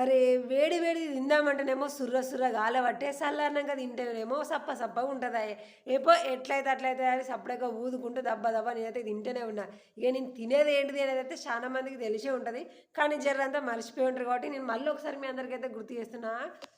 అరే వేడి వేడి తిందామంటేనేమో సుర్ర సుర్ర గాలబట్టే చల్లారినాక తింటేనేమో సప్ప సప్పగా ఉంటుంది. ఏపో ఎట్లయితే అట్లయితే అని సప్పడగా ఊదుకుంటూ దబ్బ దబ్బ నేనైతే తింటూనే ఉన్నా. ఇక నేను తినేది ఏంటిది అనేది అయితే చాలా మందికి తెలిసే ఉంటుంది. కానీ జర్రంతా మర్చిపోయి ఉంటారు కాబట్టి నేను మళ్ళీ ఒకసారి మీ అందరికైతే గుర్తు చేస్తున్నా.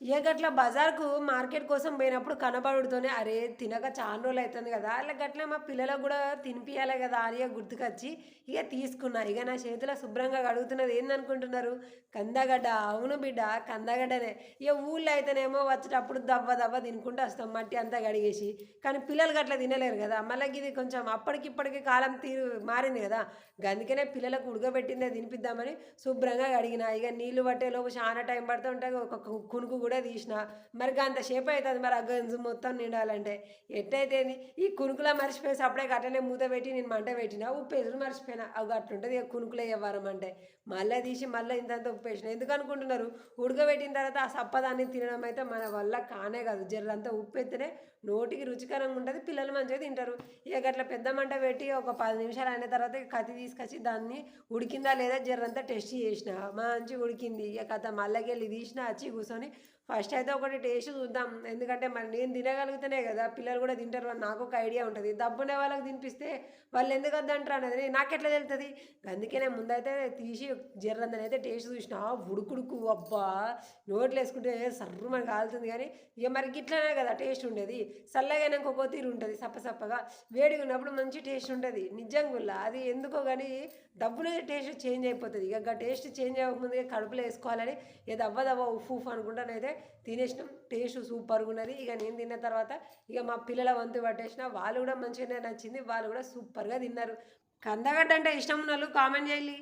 ఇక అట్లా బజార్కు మార్కెట్ కోసం పోయినప్పుడు కనబడుతోనే అరే తినక చాలా రోజులు అవుతుంది కదా. అలా గట్ల మా పిల్లలకు కూడా తినిపించాలి కదా అని ఇక గుర్తుకొచ్చి ఇక తీసుకున్నా. ఇక నా చేతిలో శుభ్రంగా కడుగుతున్నది ఏందనుకుంటున్నారు? కందగడ్డ అవును. బిడ్డ కందగడ్డనే. ఇక ఊళ్ళో అయితేనేమో వచ్చేటప్పుడు దవ్వ దవ్వ తినుకుంటూ వస్తాం మట్టి అంతా కడిగేసి. కానీ పిల్లలు అట్లా తినలేరు కదా. మళ్ళీ ఇది కొంచెం అప్పటికిప్పటికి కాలం తీరు మారింది కదా. అందుకనే పిల్లలకు ఉడకబెట్టిందే తినిపిద్దామని శుభ్రంగా కడిగిన. ఇక నీళ్ళు పట్టేలోపు చాలా టైం పడుతూ ఉంటే ఒక కునుకు కూడా తీసిన. మరి అంత షేప్ అవుతుంది మరి ఆ గంజు మొత్తం నిండాలంటే. ఎట్టయితే ఈ కునుకులా మర్చిపోయేసి అప్పుడే అట్లనే మూత పెట్టి నేను మంట పెట్టిన. ఉప్పు వేసుడు మర్చిపోయినా. అవి అట్లుంటుంది ఇక కునుకులే వ్యవహారం అంటే. మళ్ళీ తీసి మళ్ళీ ఇంతంత ఉప్పు వేసిన. ఎందుకు అనుకుంటున్నారు? ఉడకబెట్టిన తర్వాత ఆ సప్పదాన్ని తినడం అయితే మన వల్ల కానే కాదు. జర్రంతా ఉప్పు ఎత్తినే నోటికి రుచికరంగా ఉంటుంది పిల్లలు మంచిగా తింటారు. ఇక అట్లా పెద్ద మంట పెట్టి ఒక పది నిమిషాలు అయిన తర్వాత కత్తి తీసుకొచ్చి దాన్ని ఉడికిందా లేదా జర్రంతా టెస్ట్ చేసిన. మంచిగా ఉడికింది. ఇక కథ మళ్ళకెళ్ళి తీసిన వచ్చి కూర్చొని ఫస్ట్ అయితే ఒకటి టేస్ట్ చూద్దాం. ఎందుకంటే మరి నేను తినగలిగితేనే కదా పిల్లలు కూడా తింటారు. అని నాకు ఒక ఐడియా ఉంటుంది. దబ్బునే వాళ్ళకి తినిపిస్తే వాళ్ళు ఎందుకు వద్దంటారు అనేది నాకెట్లా తెలుస్తుంది? అందుకనే ముందైతే తీసి జర్రందని అయితే టేస్ట్ చూసిన. ఉడుకుడుకు అబ్బా! నోట్లు వేసుకుంటే సర్రు మనకు కాలుతుంది కానీ ఇక మరి గిట్లనే కదా టేస్ట్ ఉండేది. చల్లగా ఇంకొక తీరు ఉంటుంది సప్పసప్పగా వేడిగా ఉన్నప్పుడు మంచి టేస్ట్ ఉంటుంది నిజంగా అది ఎందుకో కానీ దబ్బునే టేస్ట్ చేంజ్ అయిపోతుంది. ఇక టేస్ట్ చేంజ్ అవ్వకముందుగా కడుపులో వేసుకోవాలని ఏదో దవ్వ దవ్వ ఉఫ్ ఉఫ్ అనుకుంటానైతే తినేసినాం. టేస్ట్ సూపర్గా ఉన్నది. ఇక నేను తిన్న తర్వాత ఇక మా పిల్లల వంతు పట్టేసిన వాళ్ళు కూడా మంచిగానే నచ్చింది. వాళ్ళు కూడా సూపర్గా తిన్నారు. కందగడ్డ అంటే ఇష్టం ఉన్న వాళ్ళు కామెంట్ చేయాలి